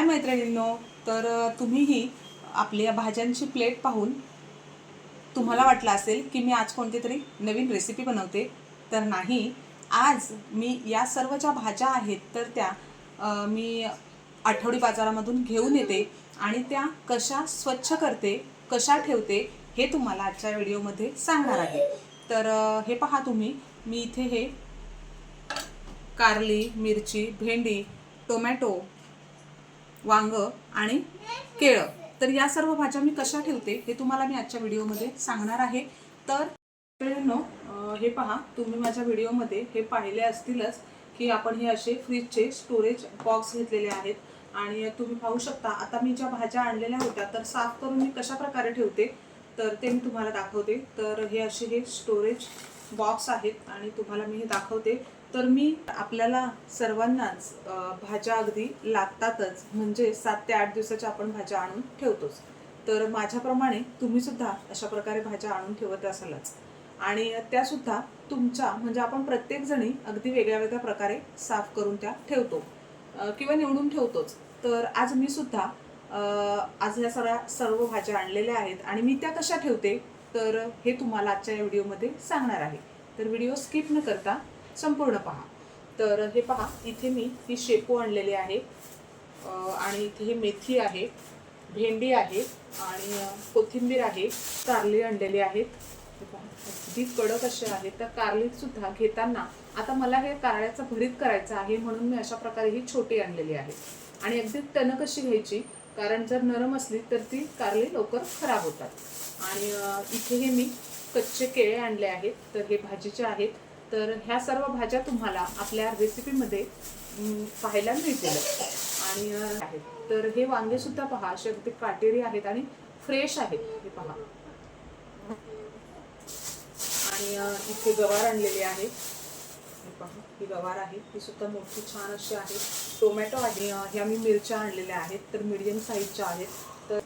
हाय मैत्रिणींनो तर तुम्हीही आपल्या भाज्यांची प्लेट पाहून तुम्हाला वाटलं असेल की मी आज कोणती तरी नवीन रेसिपी बनवते. तर नाही आज मी या सर्व ज्या भाज्या आहेत तर त्या मी आठवडी बाजारामधून घेऊन येते आणि त्या कशा स्वच्छ करते कशा ठेवते हे तुम्हाला आजच्या व्हिडिओमध्ये सांगणार आहे. तर हे पहा तुम्ही मी इथे हे कारली मिरची भेंडी टोमॅटो वांग आणि केळं. तर या सर्व भाज्या मी कशा ठेवते हे तुम्हाला मी आजच्या व्हिडिओमध्ये सांगणार आहे. तर मित्रांनो, हे पहा तुम्ही माझ्या व्हिडिओमध्ये हे पाहिले असतीलच की आपण हे असे फ्रीजचे स्टोरेज बॉक्स घेतलेले आहेत. आणि तुम्ही पाहू शकता आता मी ज्या भाज्या आणलेल्या होत्या तर साफ करून मी कशा प्रकारे ठेवते तर ते मी तुम्हाला दाखवते. तर हे असे हे स्टोरेज बॉक्स आहेत आणि तुम्हाला मी हे दाखवते. तर मी आपल्याला सर्वांनाच भाज्या अगदी लागतातच. म्हणजे सात ते आठ दिवसाच्या आपण भाज्या आणून ठेवतोच. तर माझ्याप्रमाणे तुम्ही सुद्धा अशा प्रकारे भाज्या आणून ठेवत असालच. आणि त्यासुद्धा तुमच्या म्हणजे आपण प्रत्येकजणी अगदी वेगळ्या वेगळ्या प्रकारे साफ करून त्या ठेवतो. किंवा निवडून ठेवतोच. तर आज मी सुद्धा आज ह्या सगळ्या सर्व भाज्या आणलेल्या आहेत आणि मी त्या कशा ठेवते? तर हे तुम्हाला आजच्या या व्हिडिओमध्ये सांगणार आहे. तर व्हिडिओ स्किप न करता संपूर्ण पहा. तर हे पहा इथे मी ही शेपू आणलेली आहे. आणि इथे ही मेथी आहे भेंडी आहे आणि कोथिंबीर आहे कारली आणलेली आहेत. अगदी कडक असे आहेत. तर कारलीतसुद्धा घेताना आता मला हे कारळ्याचं भरीत करायचं आहे म्हणून मी अशा प्रकारे ही छोटी आणलेली आहे. आणि अगदी टणक अशी घ्यायची कारण जर नरम असली तर ती कारली लवकर खराब होतात. आणि इथे हे मी कच्चे केळे आणले आहेत. तर हे भाजीचे आहेत. तर ह्या सर्व भाज्या तुम्हाला आपल्या रेसिपीमध्ये पाहायला मिळतील. आणि आहेत. तर हे वांगे सुद्धा पहा असे अगदी काटेरी आहेत आणि फ्रेश आहेत. हे पहा. आणि इथे गवार आणलेले आहे. हे पहा ही गवार आहे. ती सुद्धा मोठी छान अशी आहे. टोमॅटो आहे. ह्या मी मिरच्या आणलेल्या आहेत. तर मिडियम साईजच्या आहेत. तर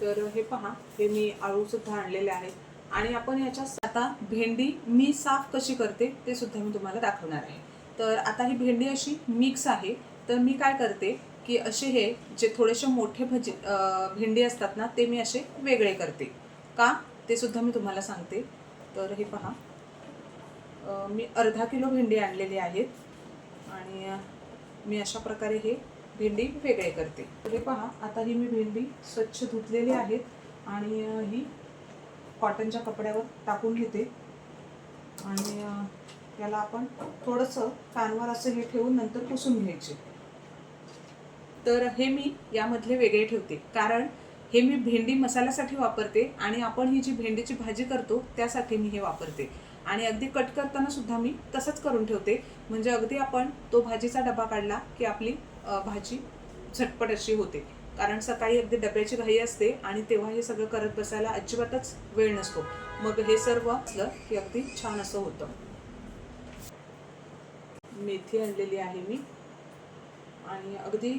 तर हे पहा हे मी आळू सुद्धा आणलेले आहेत. आणि आपण ह्याच्या आता भेंडी मी साफ कशी करते ते सुद्धा मी तुम्हाला दाखवणार आहे. तर आता ही भेंडी अशी मिक्स आहे. तर मी काय करते की असे हे जे थोडेसे मोठे भजी भेंडी असतात ना ते मी असे वेगळे करते. का? ते सुद्धा मी तुम्हाला सांगते. तर हे पहा. मी अर्धा किलो भेंडी आणलेली आहेत. आणि मी अशा प्रकारे हे भेंडी वेगळे करते. तर हे पहा आता ही मी भेंडी स्वच्छ धुतलेली आहेत. आणि ही कॉटनच्या कपड्यावर टाकून घेते. आणि याला आपण थोडंसं पॅनवर असं हे ठेवून नंतर पुसून घ्यायचे. तर हे मी यामधले वेगळे ठेवते. कारण हे मी भेंडी मसाल्यासाठी वापरते आणि आपण ही जी भेंडीची भाजी करतो त्यासाठी मी हे वापरते. आणि अगदी कट करताना सुद्धा मी तसंच करून ठेवते. म्हणजे अगदी आपण तो भाजीचा डबा काढला की आपली भाजी झटपट अशी होते. कारण सकाळी अगदी डब्याची घाई असते आणि तेव्हा हे सगळं करत बसायला अजिबातच वेळ नसतो. मग हे सर्व असलं की अगदी छान असं होतं. मेथी आणलेली आहे मी. आणि अगदी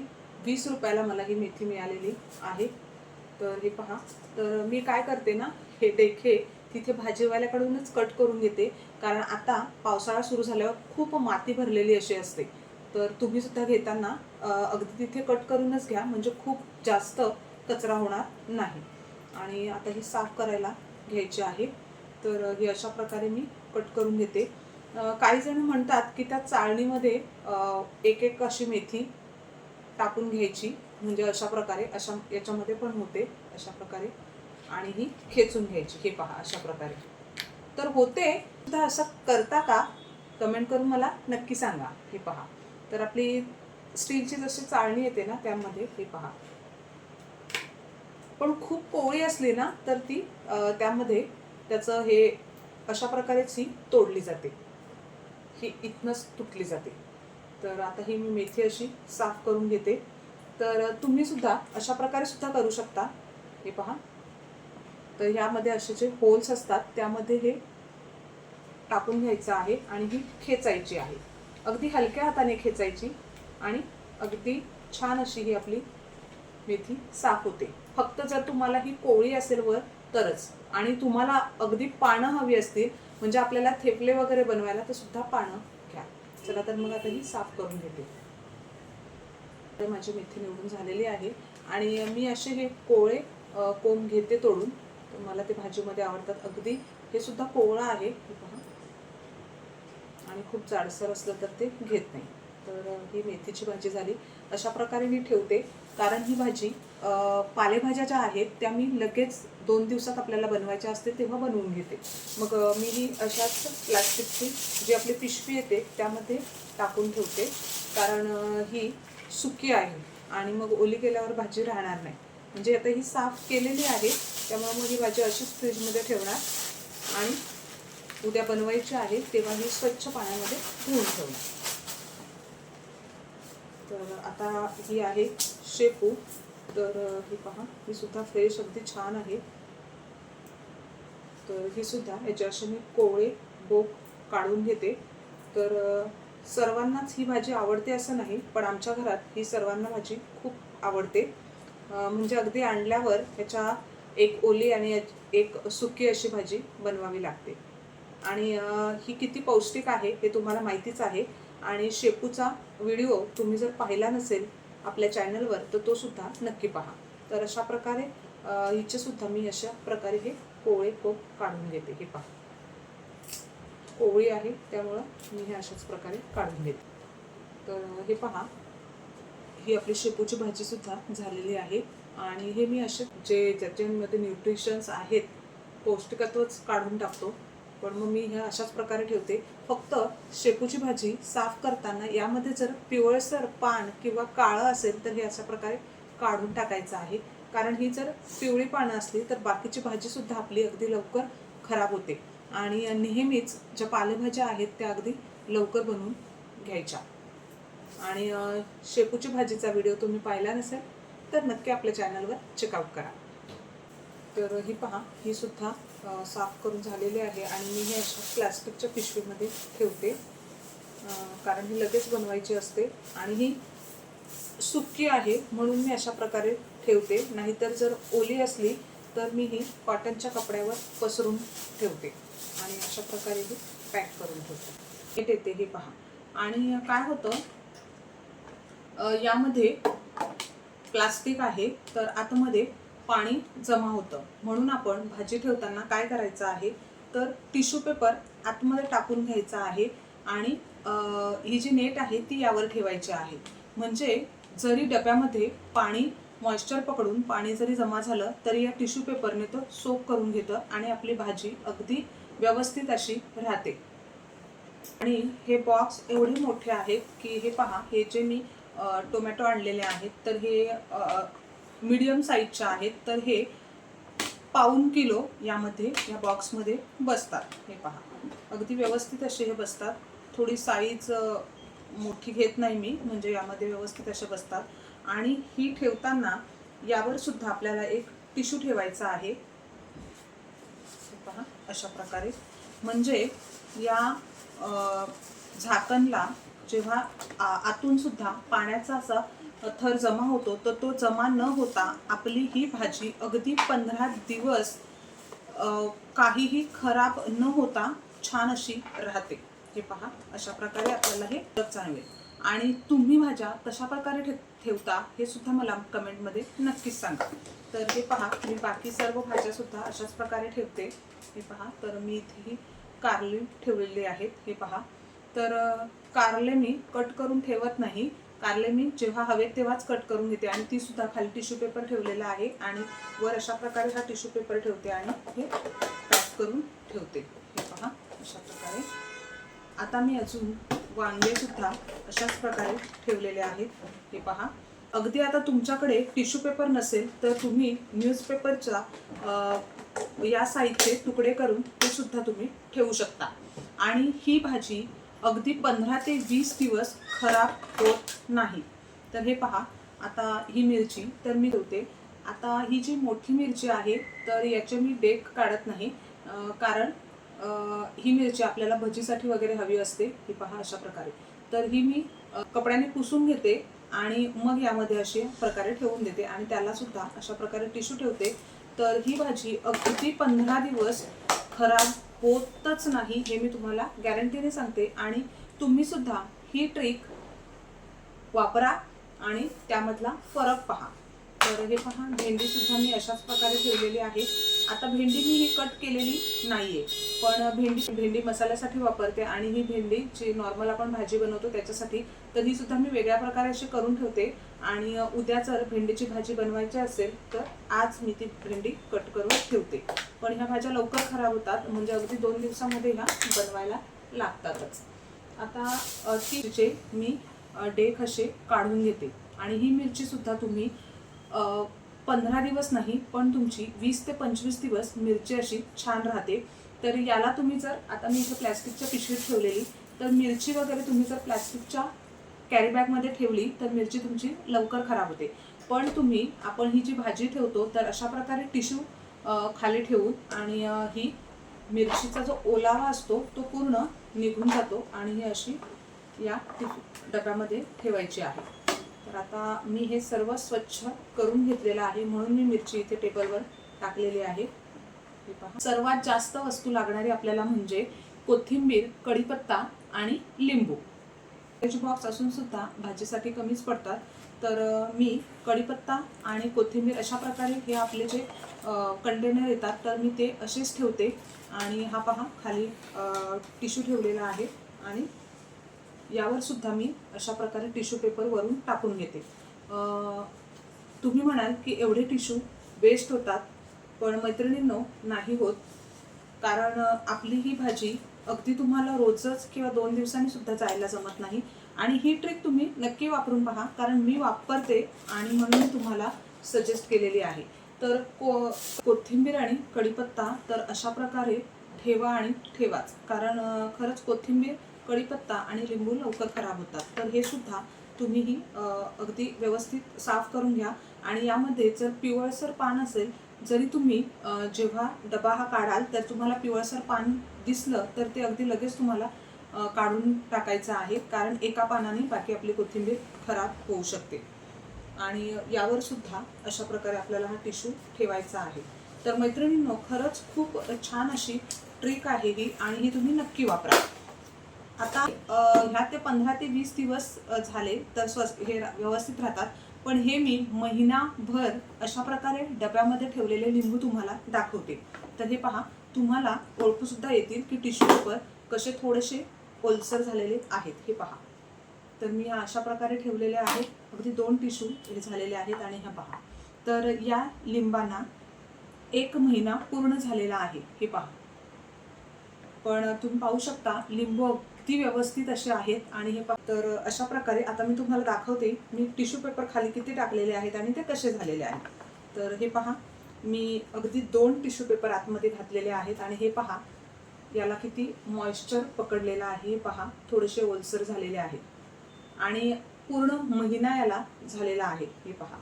वीस रुपयाला मला ही मेथी मिळालेली आहे. तर हे पहा. तर मी काय करते ना हे देखे तिथे भाजीवाल्याकडूनच कट करून घेते. कारण आता पावसाळा सुरू झाल्यावर खूप माती भरलेली अशी असते. तर तुम्ही सुद्धा घेताना अगदी तिथे कट करूनच घ्या. म्हणजे खूप जास्त कचरा होणार नाही. आणि आता ही साफ करायला घ्यायची आहे. तर ही अशा प्रकारे मी कट करून घेते. काही जण म्हणतात की त्या चाळणीमध्ये एक एक अशी मेथी टाकून घ्यायची. म्हणजे अशा प्रकारे अशा याच्यामध्ये पण होते अशा प्रकारे. आणि ही खेचून घ्यायची. हे पहा अशा प्रकारे. तर होते. सुद्धा असं करता का? कमेंट करून मला नक्की सांगा. हे पहा. तर आपली स्टीलची जशी चाळणी येते ना त्यामध्ये हे पहा. पण खूप कोवळी असली ना तर ती त्यामध्ये त्याचं हे अशा प्रकारेच ही तोडली जाते. ही इथनंच तुटली जाते. तर आता ही मी मेथी अशी साफ करून घेते. तर तुम्ही सुद्धा अशा प्रकारे सुद्धा करू शकता. हे पहा. तर ह्यामध्ये असे जे होल्स असतात त्यामध्ये हे टाकून घ्यायचं आहे आणि ही खेचायची आहे. अगदी हलक्या हाताने खेचायची आणि अगदी छान अशी ही आपली मेथी साफ होते. फक्त जर तुम्हाला ही कोवळी असेल वर तरच. आणि तुम्हाला अगदी पानं हवी असतील म्हणजे आपल्याला थेपले वगैरे बनवायला तर सुद्धा पानं घ्या. चला तर मग आता ही साफ करून घेते. तर माझी मेथी निवडून झालेली आहे. आणि मी असे हे कोवळे कोंब घेते तोडून. तर मला ते भाजीमध्ये आवडतात. अगदी हे सुद्धा कोवळं आहे. पहा. आणि खूप जाडसर असलं तर ते घेत नाही. तर ही मेथीची भाजी झाली. अशा प्रकारे मी ठेवते. कारण ही भाजी पालेभाज्या ज्या आहेत त्या मी लगेच दोन दिवसात आपल्याला बनवायच्या असते तेव्हा बनवून घेते. मग मी ही अशाच प्लास्टिकची जी आपली पिशवी येते त्यामध्ये टाकून ठेवते. कारण ही सुकी आहे आणि मग ओली केल्यावर भाजी राहणार नाही. म्हणजे आता ही साफ केलेली आहे त्यामुळे मग ही भाजी अशीच फ्रीजमध्ये ठेवणार आणि उद्या बनवायची आहे तेव्हा ही स्वच्छ पाण्यामध्ये धुवून ठेवणार. तर आता ही आहे शेपू. तर हे पहा ही सुद्धा फ्रेश अगदी छान आहे. तर ही सुद्धा याचे असे मी कोवळे बोक काढून घेते. तर सर्वांनाच ही भाजी आवडते असं नाही पण आमच्या घरात ही सर्वांना भाजी खूप आवडते. म्हणजे अगदी आणल्यावर ह्याच्या एक ओली आणि एक- सुकी अशी भाजी बनवावी लागते. आणि ही किती पौष्टिक आहे हे तुम्हाला माहितीच आहे. आणि शेपूचा व्हिडिओ तुम्ही जर पाहिला नसेल आपल्या चॅनलवर तर तो सुद्धा नक्की पहा. तर अशा प्रकारे हिचे सुद्धा मी अशा प्रकारे हे कोवळे कोप काढून घेते. हे पहा. कोवळी आहे त्यामुळं मी हे अशाच प्रकारे काढून घेते. तर हे पहा. ही आपली शेपूची भाजी सुद्धा झालेली आहे आणि हे मी असे जे ज्याच्यामध्ये न्यूट्रिशन्स आहेत पौष्टिकत्वच काढून टाकतो पण मग मी ह्या अशाच प्रकारे ठेवते. फक्त शेपूची भाजी साफ करताना यामध्ये जर पिवळसर पान किंवा काळं असेल तर हे अशा प्रकारे काढून टाकायचं आहे. कारण ही जर पिवळी पानं असली तर बाकीची भाजी सुद्धा आपली अगदी लवकर खराब होते. आणि नेहमीच ज्या पालेभाज्या आहेत त्या अगदी लवकर बनवून घ्यायच्या. आणि शेपूची भाजीचा व्हिडिओ तुम्ही पाहिला नसेल तर नक्की आपल्या चॅनलवर चेकआउट करा. तर ही पहा ही सुद्धा साफ करून झालेले आहे आणि मी हे अशा प्लास्टिकच्या पिशवीमध्ये ठेवते. कारण ही लगेच बनवायची असते आणि ही सुकी आहे म्हणून मी अशा प्रकारे ठेवते. नाहीतर जर ओली असली तर मी ही कॉटनच्या कपड्यावर पसरून ठेवते आणि अशा प्रकारे ही पॅक करून ठेवते. हे देते हे पहा. आणि काय होतं यामध्ये प्लास्टिक आहे तर आतमध्ये पाणी जमा होतं. म्हणून आपण भाजी ठेवताना काय करायचं आहे? तर टिश्यू पेपर आतमध्ये टाकून घ्यायचा आहे आणि ही जी नेट आहे ती यावर ठेवायची आहे. म्हणजे जरी डब्यामध्ये पाणी मॉइश्चर पकडून पाणी जरी जमा झालं तरी या टिश्यू पेपरने तो सोप करून घेतं आणि आपली भाजी अगदी व्यवस्थित अशी राहते. आणि हे बॉक्स एवढे मोठे आहेत की हे पहा हे जे मी टोमॅटो आणलेले आहेत तर हे मीडियम साईजच्या आहेत तर हे पाऊन किलो यामध्ये या बॉक्समध्ये बसतात. हे पहा. अगदी व्यवस्थित असे हे बसतात. थोडी साईज मोठी घेत नाही मी म्हणजे यामध्ये व्यवस्थित असे बसतात. आणि ही ठेवताना यावर सुद्धा आपल्याला एक टिश्यू ठेवायचा आहे. पहा अशा प्रकारे. म्हणजे या झाकणला जेव्हा आतून सुद्धा पाण्याचा असा थर जमा होतो तर तो जमा न होता आपली ही भाजी अगदी पंधरा दिवस काहीही खराब न होता छान अशी राहते. हे पहा अशा प्रकारे आपल्याला हे जाणवेल. आणि तुम्ही भाज्या कशा प्रकारे ठे ठेवता हे सुद्धा मला कमेंटमध्ये नक्कीच सांगा. तर हे पहा मी बाकी सर्व भाज्या सुद्धा अशाच प्रकारे ठेवते. हे पहा तर मी इथेही कारले ठेवलेले आहेत. हे पहा तर कारले मी कट करून ठेवत नाही. कारले मी जेव्हा हवेत तेव्हाच कट करून घेते आणि ती सुद्धा खाली टिश्यू पेपर ठेवलेला आहे आणि वर अशा प्रकारे हा टिश्यू पेपर ठेवते आणि हे पॅक करून ठेवते. हे पहा अशा प्रकारे. आता मी अजून वांगे सुद्धा अशाच प्रकारे ठेवलेले आहेत. हे पहा. अगदी आता तुमच्याकडे टिश्यू पेपर नसेल तर तुम्ही न्यूजपेपरच्या या साईजचे तुकडे करून ते सुद्धा तुम्ही ठेवू शकता. आणि ही भाजी अगदी पंधरा ते वीस दिवस खराब होत नाही. तर हे पहा आता ही मिरची तर मी ठेवते आता ही जी मोठी मिरची आहे तर याचे मी डेक काढत नाही कारण ही मिरची आपल्याला भजीसाठी वगैरे हवी असते ही पहा अशा प्रकारे. तर ही मी कपड्याने पुसून घेते आणि मग यामध्ये अशी प्रकारे ठेवून देते आणि त्याला सुद्धा अशा प्रकारे टिश्यू ठेवते. तर ही भाजी अगदी पंधरा दिवस खराब होतच नाही हे मी तुम्हाला गॅरंटीने सांगते. आणि तुम्ही सुद्धा ही ट्रिक वापरा आणि त्यामधला फरक पहा. तर हे पहा भेंडी सुद्धा मी अशाच प्रकारे ठेवलेली आहे. आता भेंडी मी ही कट केलेली नाहीये. पण भेंडी भेंडी मसाल्यासाठी वापरते आणि ही भेंडी जी नॉर्मल आपण भाजी बनवतो त्याच्यासाठी तर ही सुद्धा मी वेगळ्या प्रकारे अशी करून ठेवते. आणि उद्या जर भेंडीची भाजी बनवायची असेल तर आज मी ती भेंडी कट करून ठेवते. पण ह्या भाज्या लवकर खराब होतात म्हणजे अगदी दोन दिवसामध्ये ह्या बनवायला लागतातच. आता तिचे मी अ, डेख असे काढून घेते. आणि ही मिरचीसुद्धा तुम्ही पंधरा दिवस नाही पण तुमची वीस ते पंचवीस दिवस मिरची अशी छान राहते. तर याला तुम्ही जर आता मी इथे प्लॅस्टिकच्या पिशवीत ठेवलेली तर मिरची वगैरे तुम्ही जर प्लॅस्टिकच्या कॅरीबॅगमध्ये ठेवली तर मिरची तुमची लवकर खराब होते. पण तुम्ही आपण ही जी भाजी ठेवतो तर अशा प्रकारे टिश्यू खाली ठेवून आणि ही मिरचीचा जो ओलावा असतो तो पूर्ण निघून जातो आणि ही अशी या डब्यामध्ये ठेवायची आहे. तर आता मी हे सर्व स्वच्छ करून घेतलेलं आहे म्हणून मी मिरची इथे टेबलवर टाकलेली आहे. हे पहा. सर्वात जास्त वस्तू लागणारी आपल्याला म्हणजे कोथिंबीर कढीपत्ता आणि लिंबू. व्हेज बॉक्स असून सुद्धा भाजीसाठी कमीच पडतात. तर मी कढीपत्ता आणि कोथिंबीर अशा प्रकारे हे आपले जे कंटेनर येतात तर मी ते असेच ठेवते. आणि हा पहा खाली टिश्यू ठेवलेला आहे. आणि यावर सुद्धा मी अशा प्रकारे टिश्यू पेपर वरून टाकून घेते. तुम्ही म्हणाल की एवढे टिश्यू वेस्ट होतात. पण मैत्रिणींनो नाही होत. कारण आपली ही भाजी अगदी तुम्हाला रोजच किंवा दोन दिवसांनी सुद्धा जायला जमत नाही. आणि ही ट्रिक तुम्ही नक्की वापरून पहा कारण मी वापरते आणि म्हणून मी तुम्हाला सजेस्ट केलेली आहे. तर को कोथिंबीर आणि कढीपत्ता तर अशा प्रकारे ठेवा आणि ठेवाच. कारण खरंच कोथिंबीर कढीपत्ता आणि लिंबू लवकर खराब होतात. तर हे सुद्धा तुम्हीही अगदी व्यवस्थित साफ करून घ्या. आणि यामध्ये जर पिवळसर पान असेल जरी तुम्ही जेव्हा डबा हा काढाल तर तुम्हाला पिवळसर पान दिसलं तर ते अगदी लगेच तुम्हाला काढून टाकायचं आहे कारण एका पानाने बाकी आपली कोथिंबीर खराब होऊ शकते. आणि यावर सुद्धा अशा प्रकारे आपल्याला हा टिश्यू ठेवायचा आहे. तर मैत्रिणींनो खरंच खूप छान अशी ट्रिक आहे ही आणि ही तुम्ही नक्की वापरा. आता ह्या ते पंधरा ते वीस दिवस झाले तर स्व हे व्यवस्थित राहतात. पण हे मी महिनाभर अशा प्रकारे डब्यामध्ये ठेवलेले लिंबू तुम्हाला दाखवते. तर हे पहा तुम्हाला ओळखू सुद्धा येतील की टिश्यू पेपर कसे थोडेसे ओलसर झालेले आहेत. हे पहा. तर मी अशा प्रकारे ठेवलेले आहेत. अगदी दोन टिश्यू हे झालेले आहेत आणि ह्या पहा. तर या लिंबांना एक महिना पूर्ण झालेला आहे. हे पहा. पण तुम्ही पाहू शकता लिंबू अगदी व्यवस्थित असे आहेत आणि हे तर अशा प्रकारे आता मी तुम्हाला दाखवते मी टिश्यू पेपर खाली किती टाकलेले आहेत आणि ते कसे झालेले आहेत. तर हे पहा मी अगदी दोन टिश्यू पेपर आतमध्ये घातलेले आहेत आणि हे पहा याला किती मॉइश्चर पकडलेलं आहे हे पहा थोडेसे ओलसर झालेले आहेत. आणि पूर्ण महिना याला झालेला आहे हे पहा.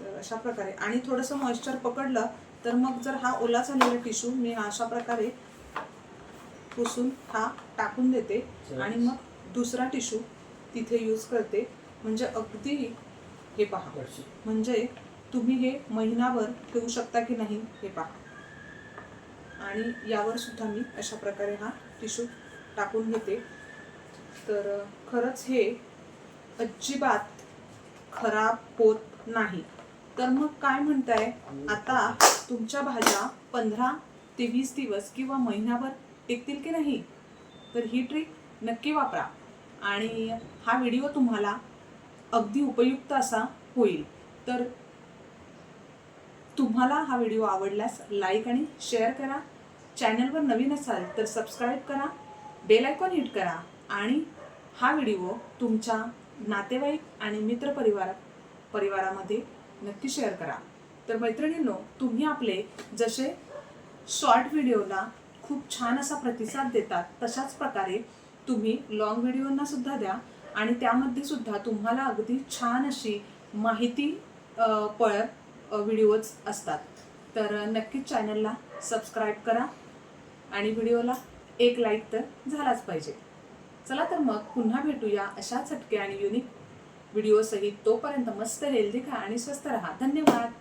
तर अशा प्रकारे. आणि थोडंसं मॉइश्चर पकडलं तर मग जर हा ओला झालेला टिश्यू मी अशा प्रकारे पुसून हा टाकून देते आणि मग दुसरा टिश्यू तिथे यूज करते. म्हणजे अगदी हे पहा. म्हणजे तुम्ही हे महिनाभर ठेवू शकता की नाही हे पहा. आणि यावर सुद्धा मी अशा प्रकारे हा टिश्यू टाकून घेते. तर खरंच हे अजिबात खराब होत नाही. तर मग काय म्हणताय? आता तुमच्या भाज्या पंधरा ते वीस दिवस किंवा महिनाभर टिकतील की नाही तर ही ट्रिक नक्की वापरा. आणि हा व्हिडिओ तुम्हाला अगदी उपयुक्त असा होईल. तर तुम्हाला हा व्हिडिओ आवडल्यास लाईक आणि शेअर करा. चॅनलवर नवीन असाल तर सबस्क्राईब करा. बेल आयकॉन हिट करा. आणि हा व्हिडिओ तुमच्या नातेवाईक आणि मित्रपरिवार परिवारामध्ये नक्की शेअर करा. तर मैत्रिणींनो तुम्ही आपले जसे शॉर्ट व्हिडिओला खूप छान असा प्रतिसाद देतात. तशाच प्रकारे तुम्ही लॉंग व्हिडिओंना सुद्धा द्या आणि त्यामध्ये सुद्धा तुम्हाला अगदी छान अशी माहिती पळत पळ व्हिडिओज असतात. तर नक्कीच चॅनलला सबस्क्राईब करा आणि व्हिडिओला एक लाईक तर झालाच पाहिजे. चला तर मग पुन्हा भेटूया अशा चटके आणि युनिक व्हिडिओसहित तोपर्यंत मस्त हेल्दी खा आणि स्वस्त राहा. धन्यवाद!